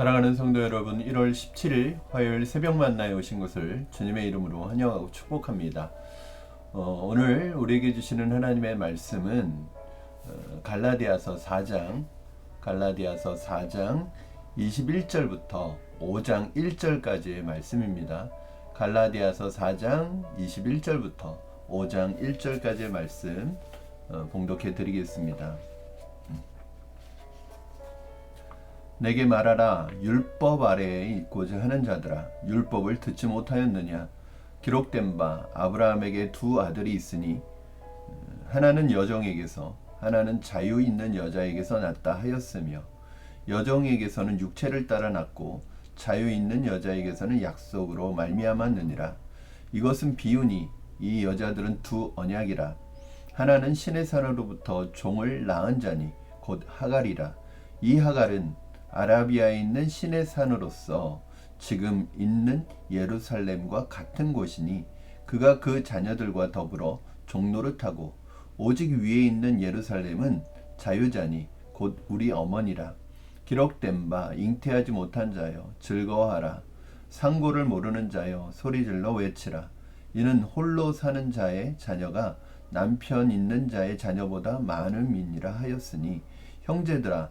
사랑하는 성도 여러분, 1월 17일 화요일 새벽 만나에 오신 것을 주님의 이름으로 환영하고 축복합니다. 어, 오늘 우리에게 주시는 하나님의 말씀은 어, 갈라디아서 4장, 갈라디아서 4장 21절부터 5장 1절까지의 말씀입니다. 갈라디아서 4장 21절부터 5장 1절까지의 말씀 어, 봉독해 드리겠습니다. 내게 말하라 율법 아래에 있고자 하는 자들아 율법을 듣지 못하였느냐? 기록된 바 아브라함에게 두 아들이 있으니 어, 하나는 여종에게서 하나는 자유 있는 여자에게서 났다 하였으며 여종에게서는 육체를 따라 났고 자유 있는 여자에게서는 약속으로 말미암았느니라. 이것은 비유니 이 여자들은 두 언약이라. 하나는 신의 산으로부터 종을 낳은 자니 곧 하갈이라. 이 하갈은 아라비아에 있는 신의 산으로서 지금 있는 예루살렘과 같은 곳이니 그가 그 자녀들과 더불어 종노릇하고 오직 위에 있는 예루살렘은 자유자니 곧 우리 어머니라. 기록된 바 잉태하지 못한 자여 즐거워하라. 상고를 모르는 자여 소리질러 외치라. 이는 홀로 사는 자의 자녀가 남편 있는 자의 자녀보다 많음이니라 하였으니 형제들아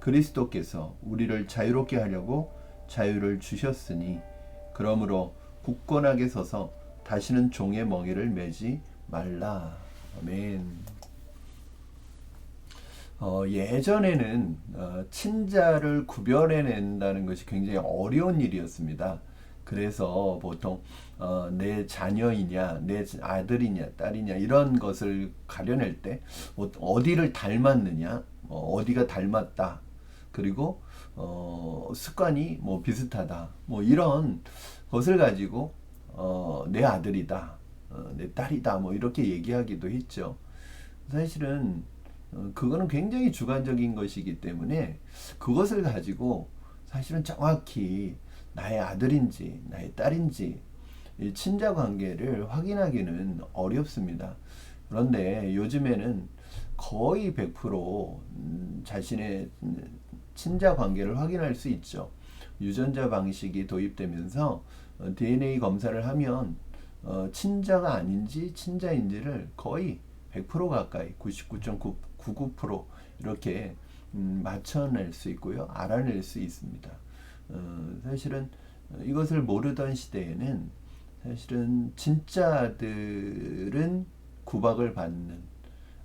그리스도께서 우리를 자유롭게 하려고 자유를 주셨으니 그러므로 굳건하게 서서 다시는 종의 멍에를 매지 말라. 아멘. 어, 예전에는 어, 친자를 구별해낸다는 것이 굉장히 어려운 일이었습니다. 그래서 보통 어, 내 자녀이냐, 내 아들이냐, 딸이냐 이런 것을 가려낼 때뭐 어디를 닮았느냐, 어, 어디가 닮았다 그리고 어, 습관이 뭐 비슷하다. 뭐 이런 것을 가지고 어, 내 아들이다, 어, 내 딸이다. 뭐 이렇게 얘기하기도 했죠. 사실은 어, 그거는 굉장히 주관적인 것이기 때문에 그것을 가지고 사실은 정확히 나의 아들인지 나의 딸인지 친자 관계를 확인하기는 어렵습니다. 그런데 요즘에는 거의 100% 음, 자신의 친자 관계를 확인할 수 있죠. 유전자 방식이 도입되면서 DNA 어, 검사를 하면 어, 친자가 아닌지 친자인지를 거의 100% 가까이 99.99% 이렇게 음, 맞춰낼 수 있고요. 알아낼 수 있습니다. 어, 사실은 이것을 모르던 시대에는 사실은 진짜 아들은 구박을 받는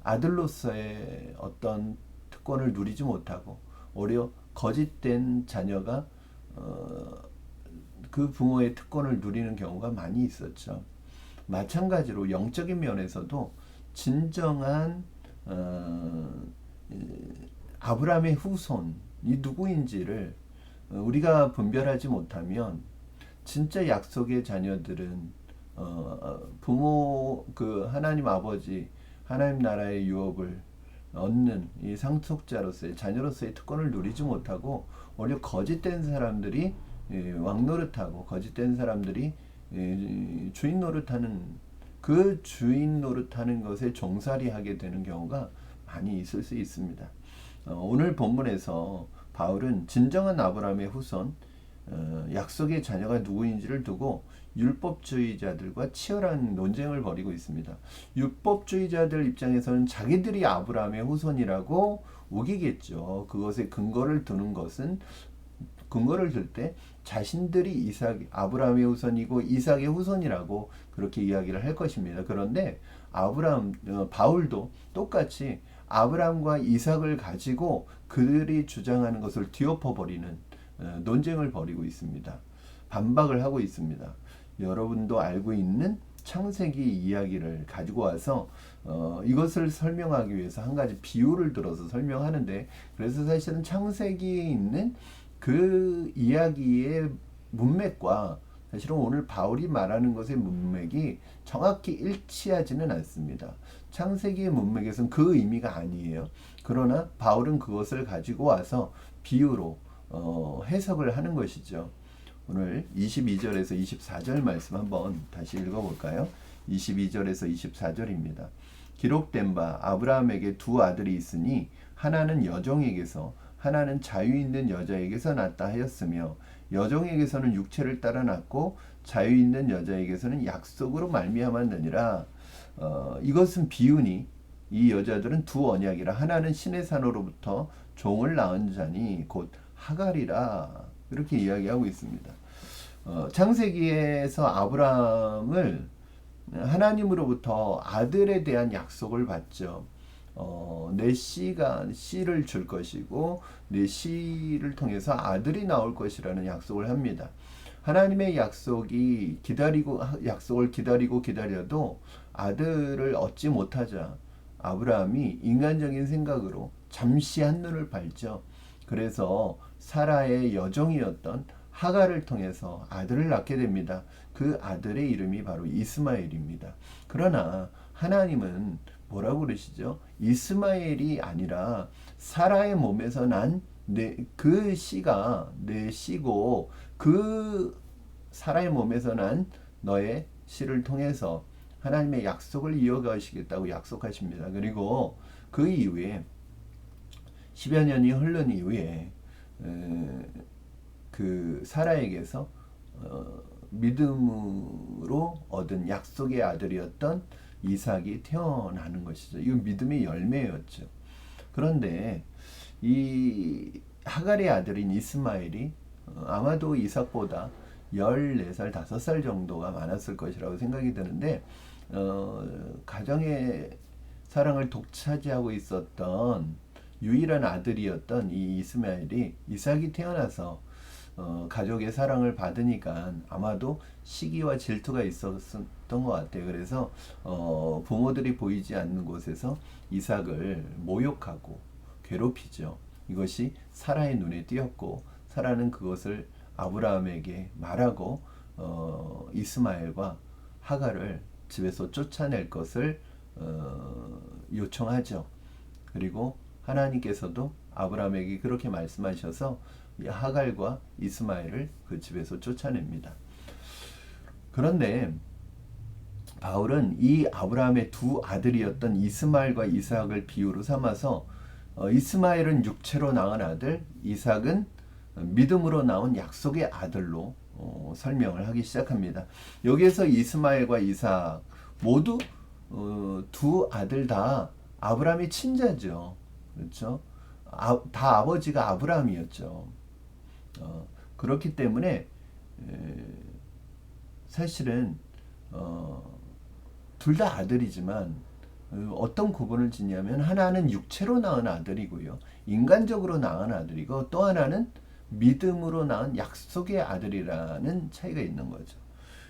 아들로서의 어떤 특권을 누리지 못하고 오히려 거짓된 자녀가 어, 그 부모의 특권을 누리는 경우가 많이 있었죠. 마찬가지로 영적인 면에서도 진정한 어, 아브라함의 후손이 누구인지를 우리가 분별하지 못하면 진짜 약속의 자녀들은 어, 부모 그 하나님 아버지 하나님 나라의 유업을 얻는 이 상속자로서의 자녀로서의 특권을 누리지 못하고 오히려 거짓된 사람들이 예, 왕노릇하고 거짓된 사람들이 예, 주인 노릇하는 그 주인 노릇하는 것에 종살이 하게 되는 경우가 많이 있을 수 있습니다. 어, 오늘 본문에서 바울은 진정한 아브라함의 후손 어, 약속의 자녀가 누구인지를 두고 율법주의자들과 치열한 논쟁을 벌이고 있습니다. 율법주의자들 입장에서는 자기들이 아브라함의 후손이라고 우기겠죠. 그것에 근거를 두는 것은 근거를 들 때 자신들이 이삭 아브라함의 후손이고 이삭의 후손이라고 그렇게 이야기를 할 것입니다. 그런데 아브라함 어, 바울도 똑같이 아브라함과 이삭을 가지고 그들이 주장하는 것을 뒤엎어 버리는 어, 논쟁을 벌이고 있습니다. 반박을 하고 있습니다. 여러분도 알고 있는 창세기 이야기를 가지고 와서 어, 이것을 설명하기 위해서 한 가지 비유를 들어서 설명하는데 그래서 사실은 창세기에 있는 그 이야기의 문맥과 사실은 오늘 바울이 말하는 것의 문맥이 정확히 일치하지는 않습니다. 창세기의 문맥에서는 그 의미가 아니에요. 그러나 바울은 그것을 가지고 와서 비유로 어, 해석을 하는 것이죠. 오늘 22절에서 24절 말씀 한번 다시 읽어볼까요? 22절에서 24절입니다. 기록된 바 아브라함에게 두 아들이 있으니 하나는 여종에게서 하나는 자유 있는 여자에게서 낳다 하였으며 여종에게서는 육체를 따라 낳고 자유 있는 여자에게서는 약속으로 말미암았느니라. 어, 이것은 비유니 이 여자들은 두 언약이라 하나는 신의 산으로부터 종을 낳은 자니 곧 하갈이라 이렇게 이야기하고 있습니다. 어, 창세기에서 아브라함을 하나님으로부터 아들에 대한 약속을 받죠. 어, 내 씨가 씨를 줄 것이고 내 씨를 통해서 아들이 나올 것이라는 약속을 합니다. 하나님의 약속이 기다리고 약속을 기다리고 기다려도 아들을 얻지 못하자 아브라함이 인간적인 생각으로 잠시 한눈을 팔죠. 그래서 사라의 여종이었던 하가를 통해서 아들을 낳게 됩니다. 그 아들의 이름이 바로 이스마엘입니다. 그러나 하나님은 뭐라고 그러시죠? 이스마엘이 아니라 사라의 몸에서 난 그 씨가 내 씨고 그 사라의 몸에서 난 너의 씨를 통해서 하나님의 약속을 이어가시겠다고 약속하십니다. 그리고 그 이후에 10여 년이 흐른 이후에 그 사라에게서 어, 믿음으로 얻은 약속의 아들이었던 이삭이 태어나는 것이죠. 이건 믿음의 열매였죠. 그런데 이 하갈의 아들인 이스마엘이 어, 아마도 이삭보다 14살, 5살 정도가 많았을 것이라고 생각이 드는데 어, 가정의 사랑을 독차지하고 있었던 유일한 아들이었던 이 이스마엘이 이삭이 태어나서 어, 가족의 사랑을 받으니까 아마도 시기와 질투가 있었던 것 같아요. 그래서 어, 부모들이 보이지 않는 곳에서 이삭을 모욕하고 괴롭히죠. 이것이 사라의 눈에 띄었고 사라는 그것을 아브라함에게 말하고 어, 이스마엘과 하가를 집에서 쫓아낼 것을 어, 요청하죠. 그리고 하나님께서도 아브라함에게 그렇게 말씀하셔서 하갈과 이스마엘을 그 집에서 쫓아냅니다. 그런데 바울은 이 아브라함의 두 아들이었던 이스마엘과 이삭을 비유로 삼아서 어, 이스마엘은 육체로 낳은 아들, 이삭은 믿음으로 나온 약속의 아들로 어, 설명을 하기 시작합니다. 여기에서 이스마엘과 이삭 모두 어, 두 아들 다 아브라함의 친자죠. 그렇죠? 아, 다 아버지가 아브라함이었죠. 어, 그렇기 때문에 에, 사실은 어, 둘 다 아들이지만 어, 어떤 구분을 짓냐면 하나는 육체로 낳은 아들이고요. 인간적으로 낳은 아들이고 또 하나는 믿음으로 낳은 약속의 아들이라는 차이가 있는 거죠.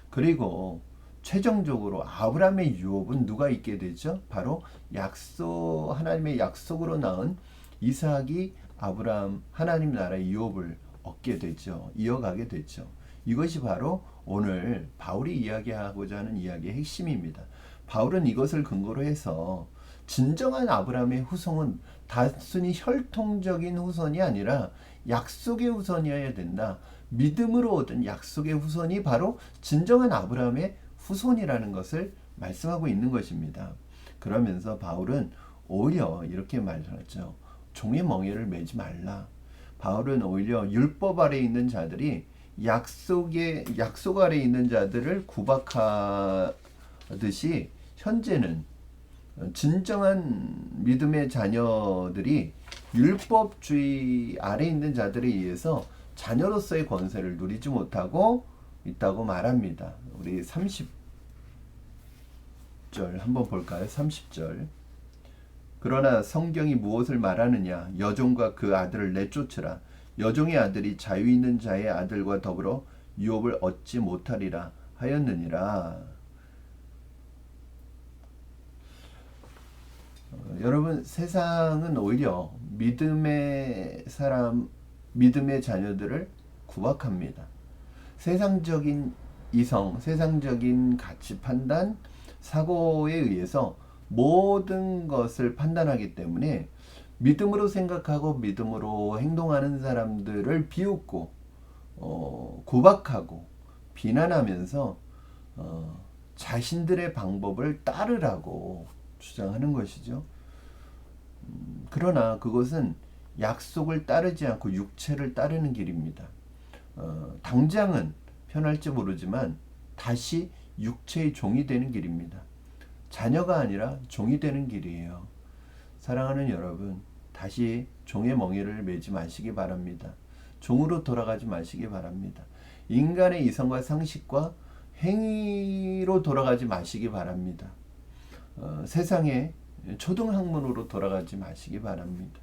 그리고 최종적으로 아브라함의 유업은 누가 있게 되죠? 바로 약속 하나님의 약속으로 낳은 이삭이 아브라함 하나님 나라의 유업을 얻게 되죠. 이어가게 되죠. 이것이 바로 오늘 바울이 이야기하고자 하는 이야기의 핵심입니다. 바울은 이것을 근거로 해서 진정한 아브라함의 후손은 단순히 혈통적인 후손이 아니라 약속의 후손이어야 된다. 믿음으로 얻은 약속의 후손이 바로 진정한 아브라함의 후손이라는 것을 말씀하고 있는 것입니다. 그러면서 바울은 오히려 이렇게 말하죠. 종의 멍에를 매지 말라. 바울은 오히려 율법 아래 있는 자들이 약속의 약속 아래 있는 자들을 구박하듯이 현재는 진정한 믿음의 자녀들이 율법주의 아래 있는 자들에 의해서 자녀로서의 권세를 누리지 못하고 있다고 말합니다. 우리 30절 한번 볼까요? 30절. 그러나 성경이 무엇을 말하느냐? 여종과 그 아들을 내쫓으라. 여종의 아들이 자유 있는 자의 아들과 더불어 유업을 얻지 못하리라 하였느니라. 어, 여러분 세상은 오히려 믿음의 사람 믿음의 자녀들을 구박합니다. 세상적인 이성, 세상적인 가치 판단, 사고에 의해서 모든 것을 판단하기 때문에 믿음으로 생각하고 믿음으로 행동하는 사람들을 비웃고 어, 구박하고 비난하면서 어, 자신들의 방법을 따르라고 주장하는 것이죠. 음, 그러나 그것은 약속을 따르지 않고 육체를 따르는 길입니다. 어, 당장은 편할지 모르지만 다시 육체의 종이 되는 길입니다. 자녀가 아니라 종이 되는 길이에요. 사랑하는 여러분, 다시 종의 멍에를 매지 마시기 바랍니다. 종으로 돌아가지 마시기 바랍니다. 인간의 이성과 상식과 행위로 돌아가지 마시기 바랍니다. 어, 세상의 초등학문으로 돌아가지 마시기 바랍니다.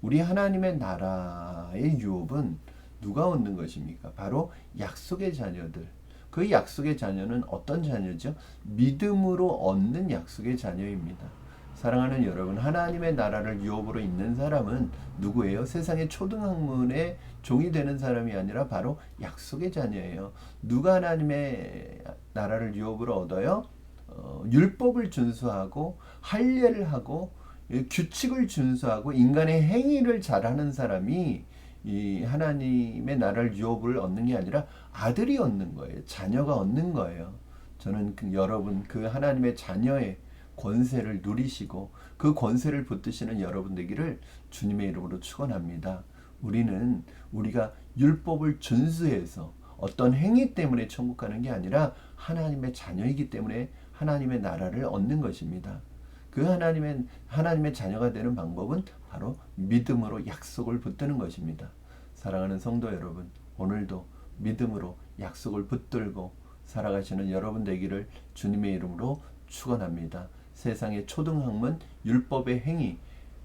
우리 하나님의 나라의 유업은 누가 얻는 것입니까? 바로 약속의 자녀들. 그 약속의 자녀는 어떤 자녀죠? 믿음으로 얻는 약속의 자녀입니다. 사랑하는 여러분, 하나님의 나라를 유업으로 있는 사람은 누구예요? 세상의 초등학문의 종이 되는 사람이 아니라 바로 약속의 자녀예요. 누가 하나님의 나라를 유업으로 얻어요? 어, 율법을 준수하고 할례를 하고 규칙을 준수하고 인간의 행위를 잘하는 사람이 이 하나님의 나라를 유업을 얻는 게 아니라 아들이 얻는 거예요. 자녀가 얻는 거예요. 저는 그 여러분 그 하나님의 자녀의 권세를 누리시고 그 권세를 붙드시는 여러분 되기를 주님의 이름으로 축원합니다. 우리는 우리가 율법을 준수해서 어떤 행위 때문에 천국 가는 게 아니라 하나님의 자녀이기 때문에 하나님의 나라를 얻는 것입니다. 그 하나님의 하나님의 자녀가 되는 방법은 바로 믿음으로 약속을 붙드는 것입니다. 사랑하는 성도 여러분, 오늘도 믿음으로 약속을 붙들고 살아가시는 여러분 되기를 주님의 이름으로 축원합니다. 세상의 초등학문 율법의 행위,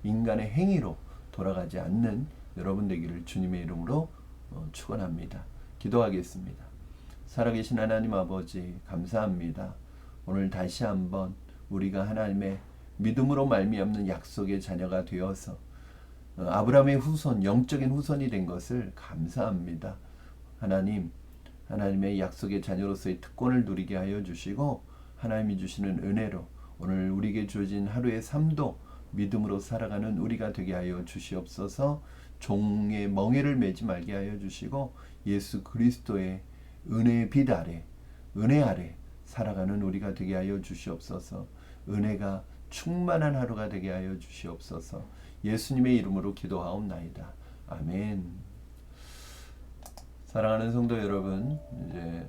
인간의 행위로 돌아가지 않는 여러분 되기를 주님의 이름으로 어, 축원합니다. 기도하겠습니다. 살아계신 하나님 아버지 감사합니다. 오늘 다시 한번 우리가 하나님의 믿음으로 말미암는 약속의 자녀가 되어서 어, 아브라함의 후손, 영적인 후손이 된 것을 감사합니다. 하나님, 하나님의 약속의 자녀로서의 특권을 누리게 하여 주시고 하나님이 주시는 은혜로 오늘 우리에게 주어진 하루의 삶도 믿음으로 살아가는 우리가 되게 하여 주시옵소서. 종의 멍에를 매지 말게 하여 주시고 예수 그리스도의 은혜의 빛 아래, 은혜 아래 살아가는 우리가 되게 하여 주시옵소서. 은혜가 충만한 하루가 되게 하여 주시옵소서. 예수님의 이름으로 기도하옵나이다. 아멘. 사랑하는 성도 여러분, 이제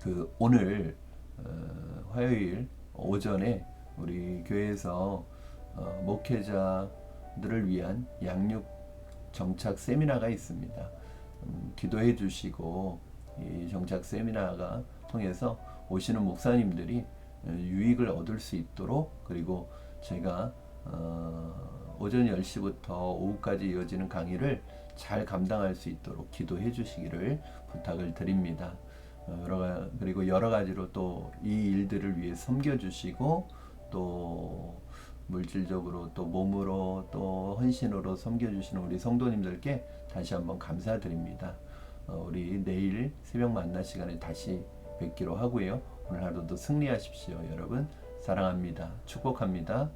그 오늘 어, 화요일 오전에 우리 교회에서 어, 목회자들을 위한 양육 정착 세미나가 있습니다. 음, 기도해 주시고 이 정착 세미나가 통해서 오시는 목사님들이 어, 유익을 얻을 수 있도록 그리고 제가 어, 오전 10시부터 오후까지 이어지는 강의를 잘 감당할 수 있도록 기도해 주시기를 부탁을 드립니다. 어, 여러 그리고 여러 가지로 또 이 일들을 위해 섬겨 주시고 또 물질적으로 또 몸으로 또 헌신으로 섬겨 주시는 우리 성도님들께 다시 한번 감사드립니다. 어, 우리 내일 새벽 만나 시간에 다시 뵙기로 하고요. 오늘 하루도 승리하십시오, 여러분. 사랑합니다. 축복합니다.